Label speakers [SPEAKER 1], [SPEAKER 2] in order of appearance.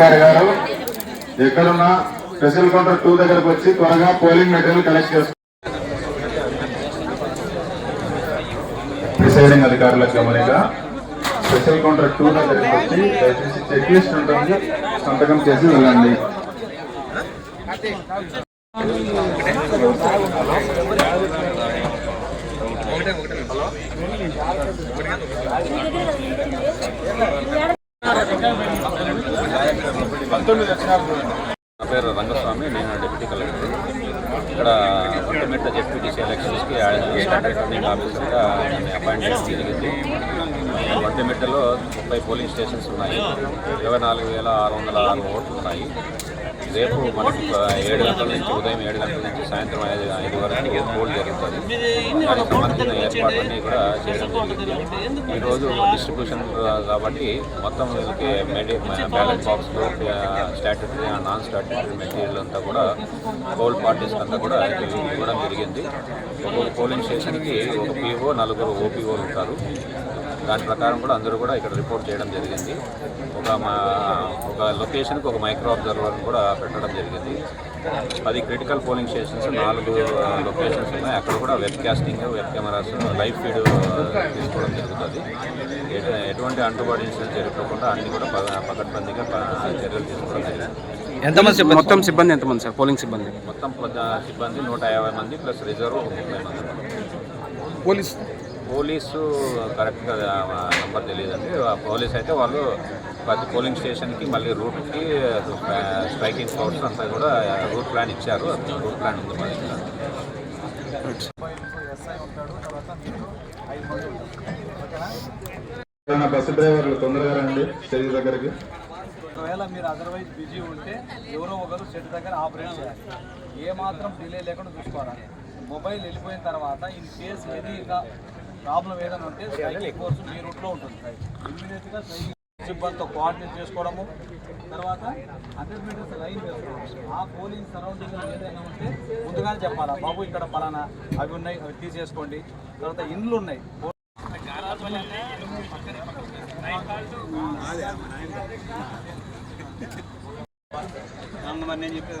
[SPEAKER 1] అధికారి గారు ఎక్కడున్నా స్పెషల్ కౌంటర్ టూ దగ్గరకు వచ్చి త్వరగా పోలింగ్ మెటీరియల్ కలెక్ట్ చేస్తారు ప్రిసైడింగ్ అధికారులకు గమనిక స్పెషల్ కౌంటర్ టూ దగ్గరకు వచ్చి దయచేసి చెక్ లిస్ట్ ఉంటుంది సంతకం చేసి వెళ్ళండి. ఒకటే ఒకటే.
[SPEAKER 2] నా పేరు రంగస్వామి నేను డిప్యూటీ కలెక్టర్. ఇక్కడ ఒంటమిట్ట జెడ్పీటీసీ ఎలక్షన్స్కి స్టార్ట్ రిటర్నింగ్ ఆఫీసర్గా నన్ను అపాయింట్ చేయడం జరిగింది. ఒంటమిట్టలో ముప్పై పోలింగ్ స్టేషన్స్ ఉన్నాయి. ఇరవై నాలుగు వేల ఆరు వందల ఆరు ఓట్లు ఉన్నాయి. రేపు మనకి ఏడు గంటల నుంచి ఉదయం ఏడు గంటల నుంచి సాయంత్రం ఐదు ఐదు వరకు పోల్ జరుగుతుంది. దానికి సంబంధించిన ఏర్పాట్లన్నీ కూడా చేయడం జరిగింది. ఈరోజు డిస్ట్రిబ్యూషన్ కాబట్టి మొత్తం వీళ్ళకి మెడి బ్యాలెట్ బాక్స్లు స్టాట్యుటరీ నాన్ స్టాట్యుటరీ మెటీరియల్ అంతా కూడా పోల్ పార్టీస్ అంతా కూడా ఇవ్వడం జరిగింది. ఒక్కొక్క పోలింగ్ స్టేషన్కి ఒక పీఓ నలుగురు ఓపీఓలు ఉంటారు. దాని ప్రకారం కూడా అందరూ కూడా ఇక్కడ రిపోర్ట్ చేయడం జరిగింది. ఒక మా ఒక లొకేషన్కి ఒక మైక్రో అబ్జర్వర్ కూడా పెట్టడం జరిగింది. పది క్రిటికల్ పోలింగ్ స్టేషన్స్ నాలుగు లొకేషన్స్ ఉన్నాయి. అక్కడ కూడా web casting web cameras live feed తీసుకోవడం జరుగుతుంది. ఎటు- ఎటువంటి అంటుబాటు ఇన్సిడెంట్ జరగకుండా అన్ని కూడా పకడ్బందీగా చర్యలు తీసుకోవడం జరిగింది.
[SPEAKER 3] ఎంతమంది సిబ్బంది? మొత్తం సిబ్బంది ఎంతమంది సార్? పోలింగ్ సిబ్బంది?
[SPEAKER 2] మొత్తం పద- సిబ్బంది నూట యాభై మంది ప్లస్ రిజర్వ్ ముప్పై మంది.
[SPEAKER 3] పోలీస్
[SPEAKER 2] పోలీసు కరెక్ట్గా నెంబర్ తెలియదండి. ఆ పోలీస్ అయితే వాళ్ళు ప్రతి పోలింగ్ స్టేషన్కి మళ్ళీ రూట్కి స్ట్రైకింగ్ ఫోర్స్ అంతా కూడా రూట్ ప్లాన్ ఇచ్చారు. రూట్ ప్లాన్ ఉంది మా దగ్గర.
[SPEAKER 1] బస్సు డ్రైవర్లు తొందరగా రండి స్టేజ్ దగ్గరికి.
[SPEAKER 4] ఒకవేళ మీరు అదర్వైజ్ బిజీ ఉంటే ఎవరో ఒకరు సెట్ దగ్గర ఆపరేట్ చేయాలి. ఏ మాత్రం డిలే లేకుండా చూసుకోవాలి. మొబైల్ వెళ్ళిపోయిన తర్వాత ఇన్ కేస్ ఏది ఇంకా ప్రాబ్లం ఏదైనా ఉంటే స్ట్రైకింగ్ ఫోర్స్ మీ రూట్లో ఉంటుంది ఇమ్మీడియట్గా స్ట్రైకింగ్ సిబ్బందితో కోఆర్డినేట్ చేసుకోవడము తర్వాత హండ్రెడ్ మీటర్స్ లైన్ వేసుకోవడం ఆ పోలింగ్ సరౌండింగ్ ఏదైనా ఉంటే ముందుగానే చెప్పాలా బాబు ఇక్కడ పలానా అవి ఉన్నాయి అవి తీసేసుకోండి. తర్వాత ఇండ్లు ఉన్నాయి. నేను చెప్పేది